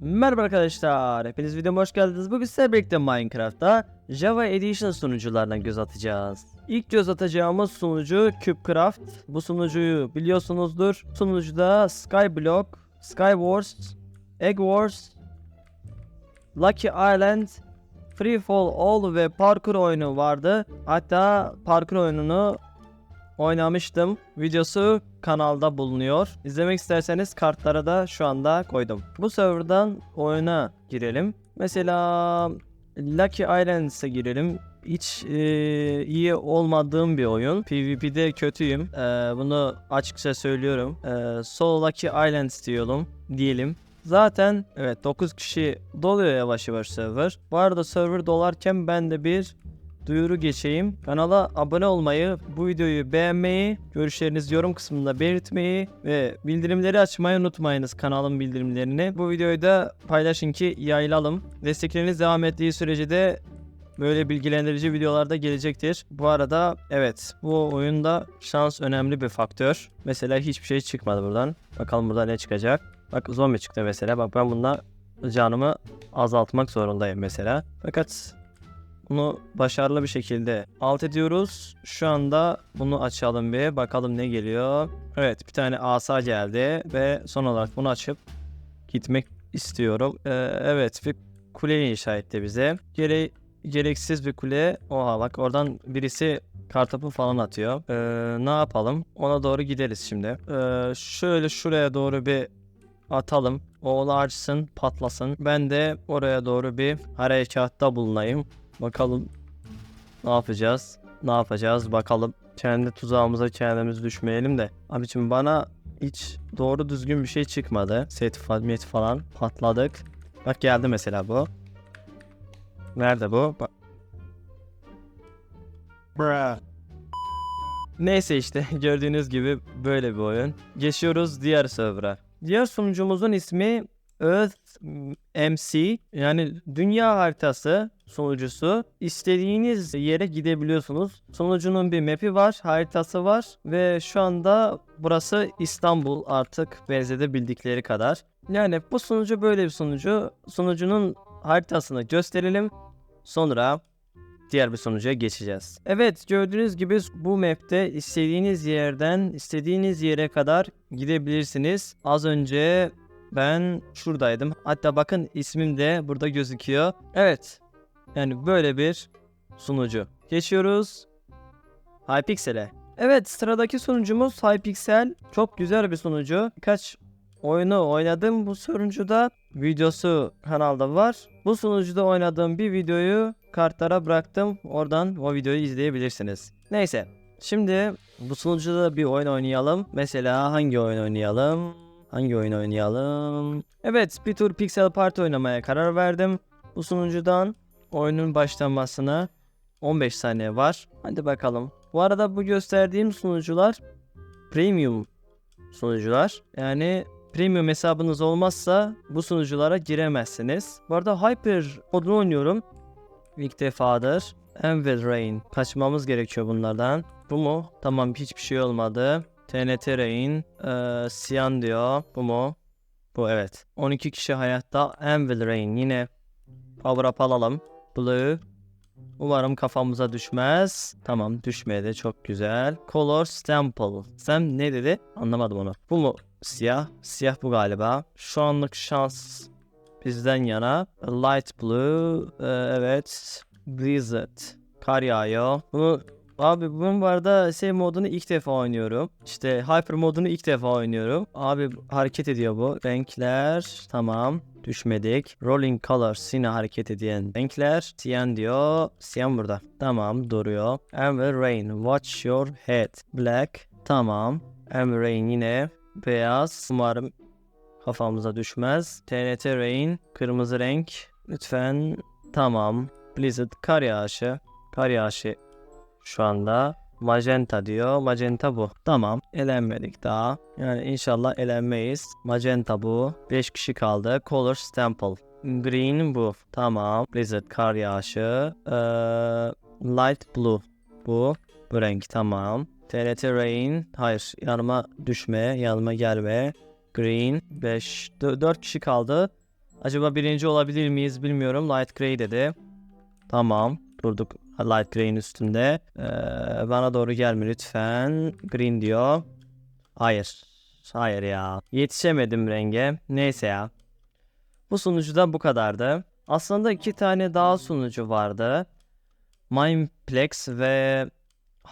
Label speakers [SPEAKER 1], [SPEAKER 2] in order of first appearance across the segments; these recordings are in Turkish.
[SPEAKER 1] Merhaba arkadaşlar, hepiniz videoma hoş geldiniz. Bugün sizlerle birlikte Minecraft'ta Java Edition sunucularına göz atacağız. İlk göz atacağımız sunucu CubeCraft. Bu sunucuyu biliyorsunuzdur. Sunucuda Skyblock, Skywars, Egg Wars, Lucky Island, Free Fall All ve parkur oyunu vardı. Hatta parkur oyununu oynamıştım. Videosu kanalda bulunuyor. İzlemek isterseniz kartlara da şu anda koydum. Bu serverdan oyuna girelim. Mesela Lucky Islands'a girelim. Hiç e, iyi olmadığım bir oyun. PvP'de kötüyüm. E, bunu açıkça söylüyorum. E, Solo Lucky Islands diyelim. diyelim. Zaten evet 9 kişi doluyor yavaş yavaş server. Bu arada server dolarken ben de bir duyuru geçeyim. Kanala abone olmayı, bu videoyu beğenmeyi, görüşlerinizi yorum kısmında belirtmeyi ve bildirimleri açmayı unutmayınız kanalın bildirimlerini. Bu videoyu da paylaşın ki yayılalım. Destekleriniz devam ettiği sürece de böyle bilgilendirici videolar da gelecektir. Bu arada evet bu oyunda şans önemli bir faktör. Mesela hiçbir şey çıkmadı buradan. Bakalım burada ne çıkacak. Bak zombi çıktı mesela. Bak ben bununla canımı azaltmak zorundayım mesela. Fakat bunu başarılı bir şekilde alt ediyoruz. Şu anda bunu açalım bir bakalım ne geliyor. Evet bir tane asa geldi ve son olarak bunu açıp gitmek istiyorum. Ee, evet bir kule inşa etti bize. Gere gereksiz bir kule. Oha bak oradan birisi kartopu falan atıyor. Ee, ne yapalım? Ona doğru gideriz şimdi. Ee, şöyle şuraya doğru bir atalım. O açsın, patlasın. Ben de oraya doğru bir harekatta bulunayım. Bakalım ne yapacağız? Ne yapacağız? Bakalım. Kendi tuzağımıza kendimiz düşmeyelim de. Abicim bana hiç doğru düzgün bir şey çıkmadı. Set met falan patladık. Bak geldi mesela bu. Nerede bu? Bak. Bruh. Neyse işte gördüğünüz gibi böyle bir oyun. Geçiyoruz diğer server'a. Diğer sunucumuzun ismi Earth MC yani dünya haritası sunucusu. İstediğiniz yere gidebiliyorsunuz. Sunucunun bir map'i var, haritası var ve şu anda burası İstanbul artık benzedebildik kadar. Yani bu sunucu böyle bir sunucu. Sunucunun haritasını gösterelim. Sonra diğer bir sunucuya geçeceğiz. Evet gördüğünüz gibi bu map'te istediğiniz yerden istediğiniz yere kadar gidebilirsiniz. Az önce ben şuradaydım. Hatta bakın ismim de burada gözüküyor. Evet. Yani böyle bir sunucu. Geçiyoruz. Hypixel'e. Evet sıradaki sunucumuz Hypixel. Çok güzel bir sunucu. Birkaç oyunu oynadım bu sunucuda. Videosu kanalda var. Bu sunucuda oynadığım bir videoyu kartlara bıraktım. Oradan o videoyu izleyebilirsiniz. Neyse. Şimdi bu sunucuda bir oyun oynayalım. Mesela hangi oyun oynayalım? Hangi oyun oynayalım? Evet bir tur Pixel Party oynamaya karar verdim. Bu sunucudan oyunun başlamasına 15 saniye var. Hadi bakalım. Bu arada bu gösterdiğim sunucular premium sunucular. Yani premium hesabınız olmazsa bu sunuculara giremezsiniz. Bu arada Hyper modunu oynuyorum. İlk defadır. Anvil Rain. Kaçmamız gerekiyor bunlardan. Bu mu? Tamam hiçbir şey olmadı. TNT Rain. Ee, Siyan diyor. Bu mu? Bu evet. 12 kişi hayatta. Anvil Rain. Yine power up alalım. Blue. Umarım kafamıza düşmez. Tamam düşmedi. Çok güzel. Color Stample. Sen ne dedi? Anlamadım onu. Bu mu? Siyah. Siyah bu galiba. Şu anlık şans bizden yana. Light Blue. Ee, evet. Blizzard. Kar yağıyor. Bunu Abi bunun bu arada şey modunu ilk defa oynuyorum. İşte Hyper modunu ilk defa oynuyorum. Abi hareket ediyor bu. Renkler tamam. Düşmedik. Rolling Colors yine hareket eden renkler. Cyan diyor. Cyan burada. Tamam duruyor. Amber Rain. Watch your head. Black. Tamam. Amber Rain yine beyaz. Umarım kafamıza düşmez. TNT Rain. Kırmızı renk. Lütfen. Tamam. Blizzard kar yağışı. Kar yağışı şu anda. Magenta diyor. Magenta bu. Tamam. Elenmedik daha. Yani inşallah elenmeyiz. Magenta bu. 5 kişi kaldı. Color Stample. Green bu. Tamam. Blizzard kar yağışı. Ee, light Blue bu. Bu renk tamam. TRT Rain. Hayır. Yanıma düşme. Yanıma gelme. Green. 5. 4 kişi kaldı. Acaba birinci olabilir miyiz bilmiyorum. Light Gray dedi. Tamam. Durduk Light Gray'in üstünde. Ee, bana doğru gelme lütfen. Green diyor. Hayır. Hayır ya. Yetişemedim renge. Neyse ya. Bu sunucuda bu kadardı. Aslında iki tane daha sunucu vardı. Mindplex ve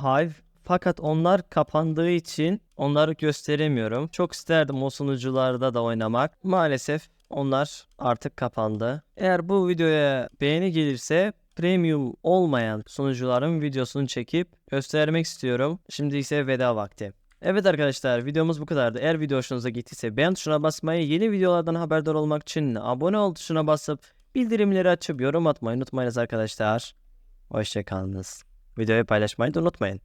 [SPEAKER 1] Hive. Fakat onlar kapandığı için onları gösteremiyorum. Çok isterdim o sunucularda da oynamak. Maalesef onlar artık kapandı. Eğer bu videoya beğeni gelirse premium olmayan sunucuların videosunu çekip göstermek istiyorum. Şimdi ise veda vakti. Evet arkadaşlar videomuz bu kadardı. Eğer video hoşunuza gittiyse beğen tuşuna basmayı, yeni videolardan haberdar olmak için abone ol tuşuna basıp bildirimleri açıp yorum atmayı unutmayınız arkadaşlar. Hoşçakalınız. Videoyu paylaşmayı da unutmayın.